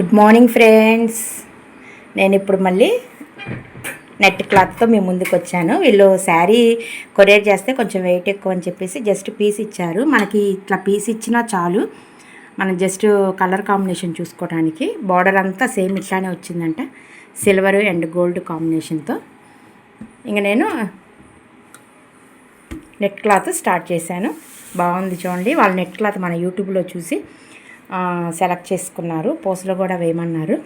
Good morning friends నేను ఇప్పుడు మళ్ళీ నెట్ క్లాత్తో మీ ముందుకు వచ్చాను. వీళ్ళు శారీ కొరియర్ చేస్తే కొంచెం వెయిట్ ఎక్కువ అని చెప్పేసి జస్ట్ పీస్ ఇచ్చారు. మనకి ఇట్లా పీస్ ఇచ్చినా చాలు. మనం జస్ట్ కలర్ కాంబినేషన్ చూసుకోవడానికి. బార్డర్ అంతా సేమ్ ఇట్లానే వచ్చిందంట. సిల్వర్ అండ్ గోల్డ్ కాంబినేషన్తో ఇంక నేను నెట్ క్లాత్ స్టార్ట్ చేశాను. బాగుంది చూడండి. వాళ్ళ నెట్ క్లాత్ మన యూట్యూబ్లో చూసి సెలెక్ట్ చేసుకున్నారు. పోస్ట్లో కూడా వేయమన్నారు.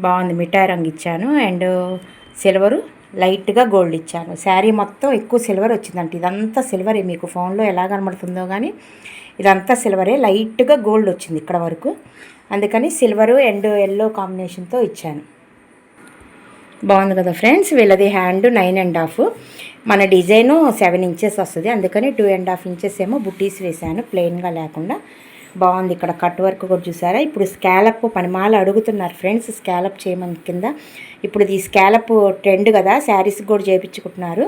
బాగుంది. మిఠాయి రంగు ఇచ్చాను. అండ్ సిల్వరు లైట్గా గోల్డ్ ఇచ్చాను. శారీ మొత్తం ఎక్కువ సిల్వర్ వచ్చిందంట. ఇదంతా సిల్వరే మీకు. ఫోన్లో ఎలా కనబడుతుందో కానీ ఇదంతా సిల్వరే. లైట్గా గోల్డ్ వచ్చింది ఇక్కడ వరకు. అందుకని సిల్వరు అండ్ ఎల్లో కాంబినేషన్తో ఇచ్చాను. బాగుంది కదా ఫ్రెండ్స్. వీళ్ళది హ్యాండ్ నైన్ అండ్ హాఫ్. మన డిజైను సెవెన్ ఇంచెస్ వస్తుంది. అందుకని టూ అండ్ హాఫ్ ఇంచెస్ ఏమో బుట్టీస్ వేసాను ప్లెయిన్గా లేకుండా. బాగుంది. ఇక్కడ కట్ వర్క్ కూడా చూసారా? ఇప్పుడు స్కాలప్ పనిమాల అడుగుతున్నారు ఫ్రెండ్స్. స్కాలప్ చేయమని కింద. ఇప్పుడు ఈ స్కాలప్ ట్రెండ్ కదా? శారీస్కి కూడా చేయించుకుంటున్నారు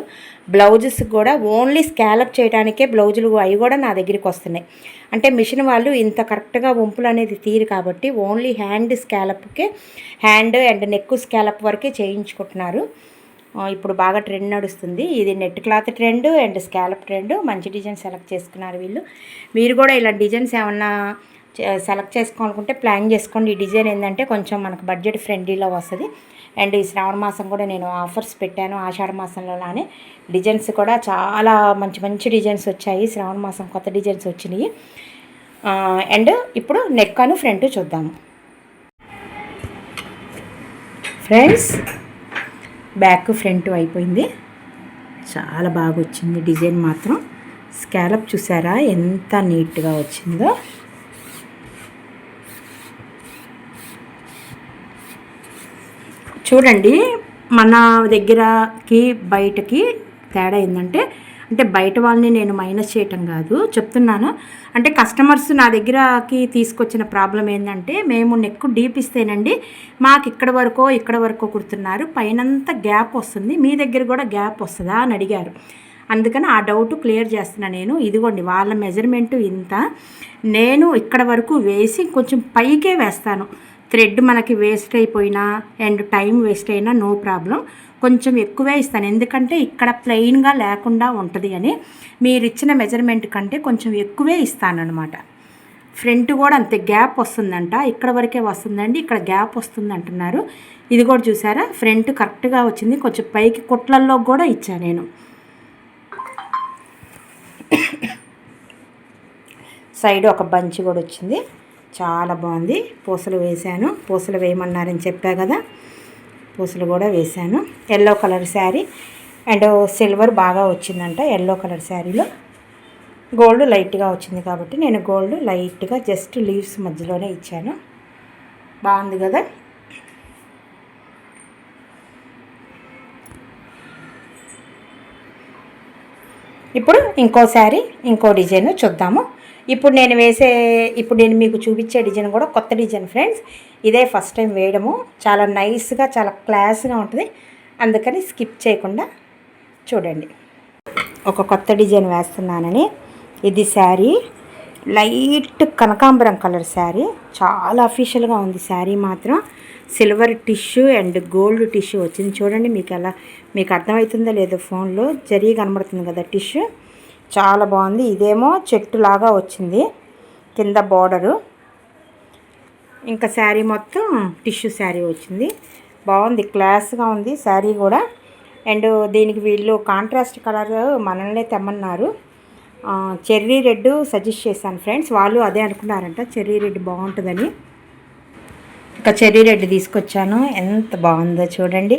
బ్లౌజెస్కి కూడా ఓన్లీ స్కాలప్ చేయడానికే బ్లౌజులు అవి కూడా నా దగ్గరికి వస్తున్నాయి. అంటే మిషన్ వాళ్ళు ఇంత కరెక్ట్గా వంపులు అనేది తీరు కాబట్టి ఓన్లీ హ్యాండ్ స్కాలప్కే హ్యాండ్ అండ్ నెక్ స్కాలప్ వరకే చేయించుకుంటున్నారు. ఇప్పుడు బాగా ట్రెండ్ నడుస్తుంది. ఇది net cloth trend and scallop trend మంచి డిజైన్ సెలెక్ట్ చేసుకున్నారు వీళ్ళు. మీరు కూడా ఇలా డిజైన్స్ ఏమన్నా సెలెక్ట్ చేసుకోవాలనుకుంటే ప్లాన్ చేసుకోండి. ఈ డిజైన్ ఏంటంటే కొంచెం మనకు బడ్జెట్ ఫ్రెండ్లీలో వస్తుంది. అండ్ ఈ శ్రావణ మాసం కూడా నేను ఆఫర్స్ పెట్టాను ఆషాఢ మాసంలోనే డిజైన్స్ కూడా చాలా మంచి మంచి డిజైన్స్ వచ్చాయి. శ్రావణ మాసం కొత్త డిజైన్స్ వచ్చినాయి. అండ్ ఇప్పుడు నెక్ అను ఫ్రంట్ చూద్దాము. ఫ్రెండ్స్ బ్యాక్ ఫ్రంట్ అయిపోయింది. చాలా బాగా వచ్చింది డిజైన్ మాత్రం. స్కాలప్ చూసారా? ఎంత నీట్గా వచ్చిందో. చూడండి మన దగ్గరకి బయటకి తేడా ఏంటంటే అంటే బయట వాళ్ళని నేను మైనస్ చేయటం కాదు చెప్తున్నాను. అంటే కస్టమర్స్ నా దగ్గరకి తీసుకొచ్చిన ప్రాబ్లం ఏంటంటే మేము నెక్ డీప్ ఇస్తేనండి మాకు ఇక్కడ వరకో ఇక్కడ వరకో కుడుతున్నారు పైనంత గ్యాప్ వస్తుంది మీ దగ్గర కూడా గ్యాప్ వస్తుందా అని అడిగారు. అందుకని ఆ డౌట్ క్లియర్ చేస్తున్నా నేను. ఇదిగోండి వాళ్ళ మెజర్మెంట్ ఇంత. నేను ఇక్కడ వరకు వేసి కొంచెం పైకే వేస్తాను. థ్రెడ్ మనకి వేస్ట్ అయిపోయినా అండ్ టైం వేస్ట్ అయినా నో ప్రాబ్లం కొంచెం ఎక్కువే ఇస్తాను. ఎందుకంటే ఇక్కడ ప్లెయిన్గా లేకుండా ఉంటుంది అని మీరు ఇచ్చిన మెజర్మెంట్ కంటే కొంచెం ఎక్కువే ఇస్తానన్నమాట. ఫ్రంట్ కూడా అంతే గ్యాప్ వస్తుందంట. ఇక్కడ వరకే వస్తుందండి ఇక్కడ గ్యాప్ వస్తుంది అంటున్నారు ఇది కూడా చూసారా? ఫ్రంట్ కరెక్ట్గా వచ్చింది. కొంచెం పైకి కుట్లల్లో కూడా ఇచ్చాను నేను. సైడ్ ఒక బంచ్ కూడా వచ్చింది. చాలా బాగుంది. పూసలు వేశాను. పూసలు వేయమన్నారని చెప్పా కదా. పూసలు కూడా వేశాను. Yellow colour sari and silver బాగా వచ్చిందంట ఎల్లో కలర్ శారీలో గోల్డ్ లైట్గా వచ్చింది కాబట్టి నేను గోల్డ్ లైట్గా జస్ట్ లీవ్స్ మధ్యలోనే ఇచ్చాను. బాగుంది కదా? ఇప్పుడు ఇంకో శారీ ఇంకో డిజైన్ చూద్దాము. ఇప్పుడు నేను వేసే ఇప్పుడు నేను మీకు చూపించే డిజైన్ కూడా కొత్త డిజైన్ ఫ్రెండ్స్ ఇదే ఫస్ట్ టైం వేయడము. చాలా నైస్గా చాలా క్లాస్గా ఉంటుంది. అందుకని స్కిప్ చేయకుండా చూడండి. ఒక కొత్త డిజైన్ వేస్తున్నానని. ఇది శారీ. లైట్ కనకాంబరం కలర్ శారీ. చాలా అఫీషియల్గా ఉంది శారీ మాత్రం. Silver tissue and gold tissue వచ్చింది. చూడండి మీకు ఎలా మీకు అర్థమవుతుందో లేదో ఫోన్లో. జరిగి కనబడుతుంది కదా టిష్యూ. చాలా బాగుంది. ఇదేమో చెట్టు లాగా వచ్చింది. కింద బార్డరు. ఇంకా శారీ మొత్తం టిష్యూ శారీ వచ్చింది. బాగుంది క్లాస్గా ఉంది శారీ కూడా. అండ్ దీనికి వీళ్ళు కాంట్రాస్ట్ కలర్ మనల్నే తెమ్మన్నారు. చెర్రీ రెడ్ సజెస్ట్ చేశాను ఫ్రెండ్స్. వాళ్ళు అదే అనుకున్నారంట చెర్రీ రెడ్ బాగుంటుందని. ఇంకా చెర్రీ రెడ్ తీసుకొచ్చాను. ఎంత బాగుందో చూడండి.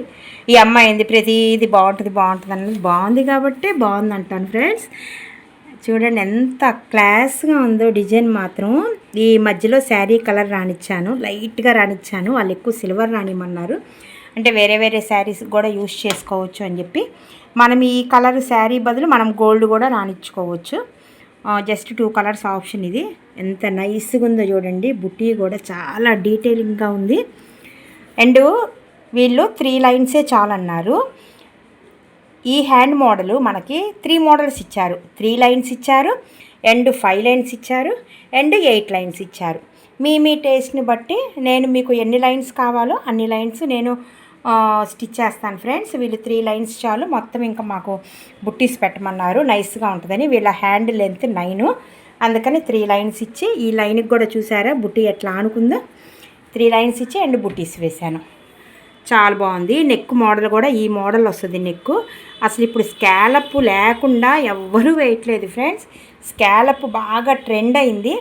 ఈ అమ్మాయి ఏంది ప్రతిది బాగుంటుంది బాగుంటుంది అన్నది బాగుంది కాబట్టి బాగుంది అంటాను ఫ్రెండ్స్. చూడండి ఎంత క్లాస్గా ఉందో డిజైన్ మాత్రం. ఈ మధ్యలో శారీ కలర్ రానిచ్చాను లైట్గా రానిచ్చాను వాళ్ళు ఎక్కువ సిల్వర్ రానిమన్నారు అంటే వేరే వేరే శారీస్ కూడా యూస్ చేసుకోవచ్చు అని చెప్పి. మనం ఈ కలర్ శారీ బదులు మనం గోల్డ్ కూడా రానిచ్చుకోవచ్చు జస్ట్ టూ కలర్స్ ఆప్షన్ ఇది. ఎంత నైస్గా ఉందో చూడండి బుట్టి కూడా చాలా డీటెయిలింగ్గా ఉంది. అండ్ వీళ్ళు త్రీ లైన్సే చాలన్నారు. ఈ హ్యాండ్ మోడలు మనకి త్రీ మోడల్స్ ఇచ్చారు. త్రీ లైన్స్ ఇచ్చారు అండ్ ఫైవ్ లైన్స్ ఇచ్చారు అండ్ ఎయిట్ లైన్స్ ఇచ్చారు. మీ మీ టేస్ట్ని బట్టి నేను మీకు ఎన్ని లైన్స్ కావాలో అన్ని లైన్స్ నేను స్టిచ్ చేస్తాను ఫ్రెండ్స్. వీళ్ళు త్రీ లైన్స్ చాలు. మొత్తం ఇంకా మాకు బుట్టీస్ పెట్టమన్నారు. నైస్గా ఉంటుందని వీళ్ళ హ్యాండ్ లెంత్ నైను. అందుకని త్రీ లైన్స్ ఇచ్చి ఈ లైన్కి కూడా చూసారా బుట్టి ఎట్లా అనుకుందో త్రీ లైన్స్ ఇచ్చి అండ్ బుట్టీస్ వేశాను చాలా బాగుంది. నెక్ మోడల్ కూడా ఈ మోడల్ వస్తుంది నెక్ అసలు ఇప్పుడు స్కాలప్ లేకుండా ఎవ్వరూ వేయట్లేదు ఫ్రెండ్స్. స్కాలప్ బాగా ట్రెండ్ అయింది.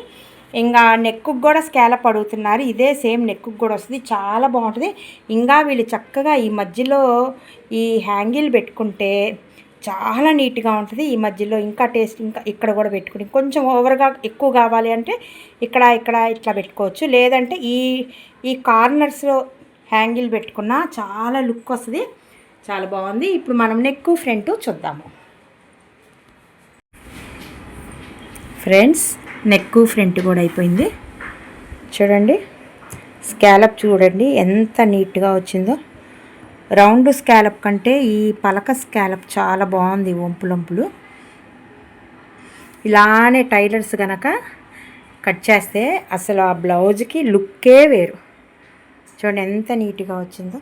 ఇంకా నెక్కు కూడా స్కాలప్ అడుగుతున్నారు. ఇదే సేమ్ నెక్కు కూడా వస్తుంది. చాలా బాగుంటుంది. ఇంకా వీళ్ళు చక్కగా ఈ మధ్యలో ఈ హ్యాంగిల్ పెట్టుకుంటే చాలా నీట్గా ఉంటుంది. ఈ మధ్యలో ఇంకా టేస్ట్ ఇంకా ఇక్కడ కూడా పెట్టుకుని కొంచెం ఓవర్గా ఎక్కువ కావాలి అంటే ఇక్కడ ఇక్కడ ఇట్లా పెట్టుకోవచ్చు. లేదంటే ఈ ఈ కార్నర్స్లో హ్యాంగిల్ పెట్టుకున్నా చాలా లుక్ వస్తుంది. చాలా బాగుంది. ఇప్పుడు మనం నెక్ ఫ్రంట్ చూద్దాము. ఫ్రెండ్స్ నెక్ ఫ్రంట్ కూడా అయిపోయింది. చూడండి స్కాలప్ చూడండి ఎంత నీట్గా వచ్చిందో. రౌండ్ స్కాలప్ కంటే ఈ పలక స్కాలప్ చాలా బాగుంది వంపులంపులు ఇలానే టైలర్స్ కనుక కట్ చేస్తే అసలు ఆ బ్లౌజ్కి లుక్కే వేరు. చూడండి ఎంత నీట్గా వచ్చిందో.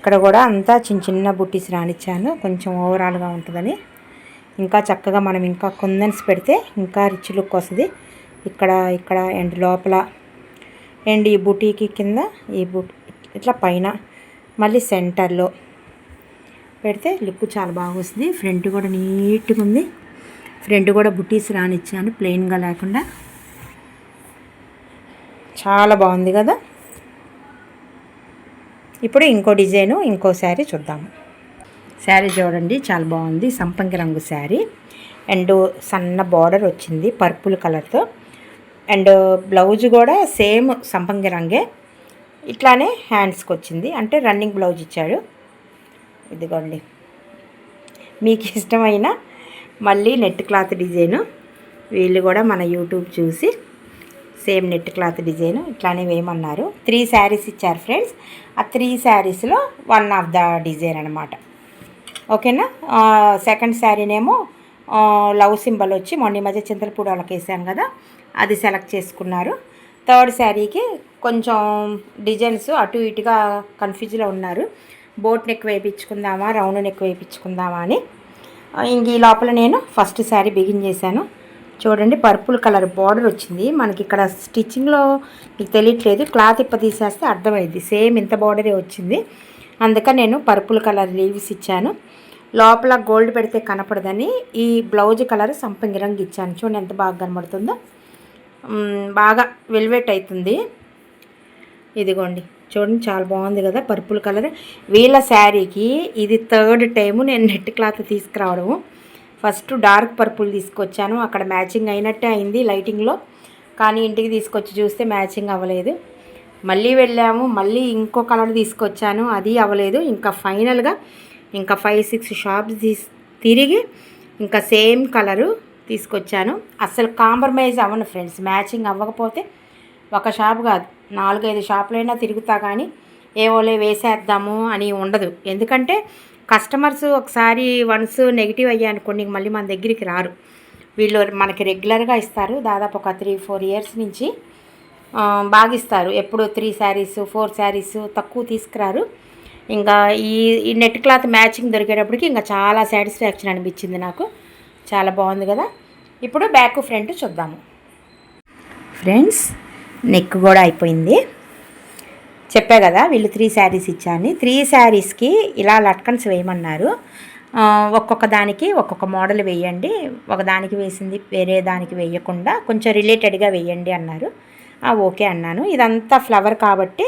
ఇక్కడ కూడా అంతా చిన్న చిన్న బుట్టీస్ రానిచ్చాను కొంచెం ఓవరాల్గా ఉంటుందని. ఇంకా చక్కగా మనం ఇంకా కుందన్స్ పెడితే ఇంకా రిచ్ లుక్ వస్తుంది. ఇక్కడ ఇక్కడ అండ్ లోపల అండ్ ఈ బుటీకి కింద ఈ బుట్ ఇట్లా పైన మళ్ళీ సెంటర్లో పెడితే లుక్ చాలా బాగా వస్తుంది. ఫ్రంట్ కూడా నీట్గా ఉంది. ఫ్రంట్ కూడా బుటీస్ రానిచ్చాను ప్లెయిన్గా లేకుండా. చాలా బాగుంది కదా? ఇప్పుడు ఇంకో డిజైను ఇంకో శారీ చూద్దాము. శారీ చూడండి చాలా బాగుంది. సంపంగి రంగు శారీ. అండ్ సన్న బార్డర్ వచ్చింది పర్పుల్ కలర్తో. అండ్ బ్లౌజ్ కూడా సేమ్ సంపంగి రంగే. ఇట్లానే హ్యాండ్స్కి వచ్చింది. అంటే రన్నింగ్ బ్లౌజ్ ఇచ్చాడు. ఇదిగోండి. మీకు ఇష్టమైన మళ్ళీ నెట్ క్లాత్ డిజైను. వీళ్ళు కూడా మన యూట్యూబ్ చూసి సేమ్ నెట్ క్లాత్ డిజైన్ ఇట్లానే వేయమన్నారు. త్రీ శారీస్ ఇచ్చారు ఫ్రెండ్స్. ఆ త్రీ శారీస్లో వన్ ఆఫ్ ద డిజైన్ అనమాట ఓకేనా? సెకండ్ శారీనేమో లవ్ సింబల్ వచ్చి మొన్న ఈ మధ్య చింతలపూడి వాళ్ళకి వేసాం కదా అది సెలెక్ట్ చేసుకున్నారు. థర్డ్ శారీకి కొంచెం డిజైన్స్ అటు ఇటుగా కన్ఫ్యూజ్లో ఉన్నారు. బోట్ నెక్ వేయించుకుందామా రౌండ్ నెక్ వేయించుకుందామా అని. ఇంక ఈ లోపల నేను ఫస్ట్ శారీ బిగిన్ చేశాను. చూడండి పర్పుల్ కలర్ బార్డర్ వచ్చింది. మనకి ఇక్కడ స్టిచ్చింగ్లో మీకు తెలియట్లేదు. క్లాత్ ఇప్ప తీసేస్తే అర్థమైంది సేమ్ ఇంత బార్డరే వచ్చింది. అందుకని నేను పర్పుల్ కలర్ లీవ్స్ ఇచ్చాను. లోపల గోల్డ్ పెడితే కనపడదని ఈ బ్లౌజ్ కలర్ సంపంగి రంగు ఇచ్చాను. చూడండి ఎంత బాగా కనబడుతుందో. బాగా వెల్వెట్ అవుతుంది ఇదిగోండి. చూడండి చాలా బాగుంది కదా పర్పుల్ కలర్. వీళ్ళ శారీకి ఇది థర్డ్ టైము నేను నెట్ క్లాత్ తీసుకురావడము. ఫస్ట్ డార్క్ పర్పుల్ తీసుకొచ్చాను. అక్కడ మ్యాచింగ్ అయినట్టే అయింది లైటింగ్లో కానీ ఇంటికి తీసుకొచ్చి చూస్తే మ్యాచింగ్ అవ్వలేదు. మళ్ళీ వెళ్ళాము. మళ్ళీ ఇంకో కలర్ తీసుకొచ్చాను. అది అవ్వలేదు. ఇంకా ఫైనల్గా ఇంకా ఫైవ్ సిక్స్ షాప్స్ తీస్ తిరిగి ఇంకా సేమ్ కలరు తీసుకొచ్చాను. అసలు కాంప్రమైజ్ అవ్వను ఫ్రెండ్స్. మ్యాచింగ్ అవ్వకపోతే ఒక షాప్ కాదు. నాలుగైదు షాపులైనా తిరుగుతా కానీ ఏవోలే వేసేద్దాము అని ఉండదు. ఎందుకంటే కస్టమర్స్ ఒకసారి వన్స్ నెగిటివ్ అయ్యా అనుకోండి మళ్ళీ మన దగ్గరికి రారు. వీళ్ళు మనకి రెగ్యులర్గా ఇస్తారు దాదాపు ఒక త్రీ ఫోర్ ఇయర్స్ నుంచి బాగా ఇస్తారు. ఎప్పుడు త్రీ శారీస్ ఫోర్ శారీస్ తక్కువ తీసుకురారు. ఇంకా ఈ ఈ నెట్ క్లాత్ మ్యాచింగ్ దొరికేటప్పటికి ఇంకా చాలా సాటిస్ఫాక్షన్ అనిపించింది నాకు. చాలా బాగుంది కదా. ఇప్పుడు బ్యాక్ ఫ్రంట్ చూద్దాము. ఫ్రెండ్స్ నెక్ కూడా అయిపోయింది. చెప్పా కదా వీళ్ళు త్రీ శారీస్ ఇచ్చాను త్రీ శారీస్కి ఇలా లట్కన్స్ వేయమన్నారు. ఒక్కొక్క దానికి ఒక్కొక్క మోడల్ వేయండి. ఒక దానికి వేసింది వేరే దానికి వేయకుండా కొంచెం రిలేటెడ్గా వేయండి అన్నారు. ఓకే అన్నాను. ఇదంతా ఫ్లవర్ కాబట్టి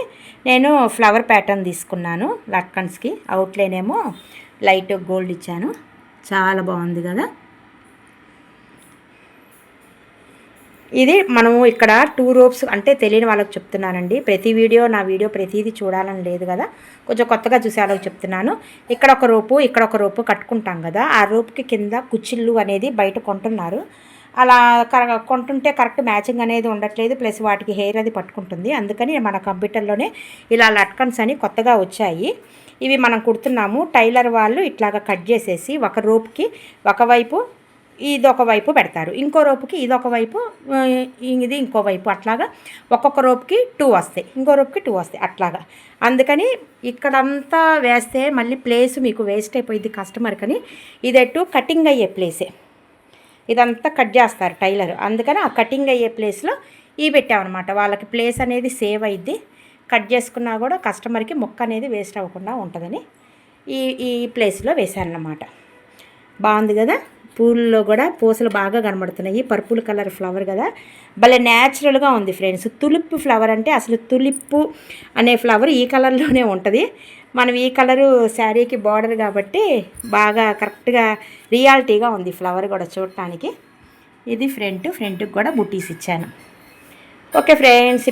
నేను ఫ్లవర్ ప్యాటర్న్ తీసుకున్నాను లట్కన్స్కి. అవుట్లైన్ ఏమో లైట్ గోల్డ్ ఇచ్చాను. చాలా బాగుంది కదా. ఇది మనము ఇక్కడ టూ రోప్స్ అంటే తెలియని వాళ్ళకి చెప్తున్నానండి. ప్రతి వీడియో నా వీడియో ప్రతిదీ చూడాలని లేదు కదా. కొంచెం కొత్తగా చూసే వాళ్ళకి చెప్తున్నాను. ఇక్కడ ఒక రోపు ఇక్కడ ఒక రోపు కట్టుకుంటాం కదా. ఆ రోప్కి కింద కుచ్చిళ్ళు అనేది బయట కొంటున్నారు. అలా కర కొంటుంటే కరెక్ట్ మ్యాచింగ్ అనేది ఉండట్లేదు. ప్లస్ వాటికి హెయిర్ అది పట్టుకుంటుంది. అందుకని మన కంప్యూటర్లోనే ఇలా లట్కన్స్ అని కొత్తగా వచ్చాయి. ఇవి మనం కుడుతున్నాము. టైలర్ వాళ్ళు ఇట్లాగా కట్ చేసేసి ఒక రోప్కి ఒకవైపు ఇది ఒకవైపు పెడతారు. ఇంకో రోపుకి ఇది ఒకవైపు ఇది ఇంకో వైపు అట్లాగా. ఒక్కొక్క రోపుకి టూ వస్తాయి. ఇంకో రోపుకి టూ వస్తాయి అట్లాగా. అందుకని ఇక్కడంతా వేస్తే మళ్ళీ ప్లేస్ మీకు వేస్ట్ అయిపోయింది కస్టమర్ ఇది ఇదెట్టు కటింగ్ అయ్యే ప్లేసే. ఇదంతా కట్ చేస్తారు టైలర్. అందుకని ఆ కటింగ్ అయ్యే ప్లేస్లో ఈ పెట్టామన్నమాట. వాళ్ళకి ప్లేస్ అనేది సేవ్ అయింది కట్ చేసుకున్నా కూడా కస్టమర్కి మొక్క అనేది వేస్ట్ అవ్వకుండా ఉంటుందని ఈ ఈ ప్లేస్లో వేశారన్నమాట. బాగుంది కదా? పూల్లో కూడా పూసలు బాగా కనబడుతున్నాయి. పర్పుల్ కలర్ ఫ్లవర్ కదా. భలే న్యాచురల్గా ఉంది ఫ్రెండ్స్. తులిప్ ఫ్లవర్ అంటే అసలు తులిప్పు అనే ఫ్లవర్ ఈ కలర్లోనే ఉంటుంది. మనం ఈ కలరు శారీకి బార్డర్ కాబట్టి బాగా కరెక్ట్గా రియాలిటీగా ఉంది ఫ్లవర్ కూడా చూడటానికి. ఇది ఫ్రంట్ ఫ్రంట్కి కూడా బుట్టీస్ ఇచ్చాను. Okay friends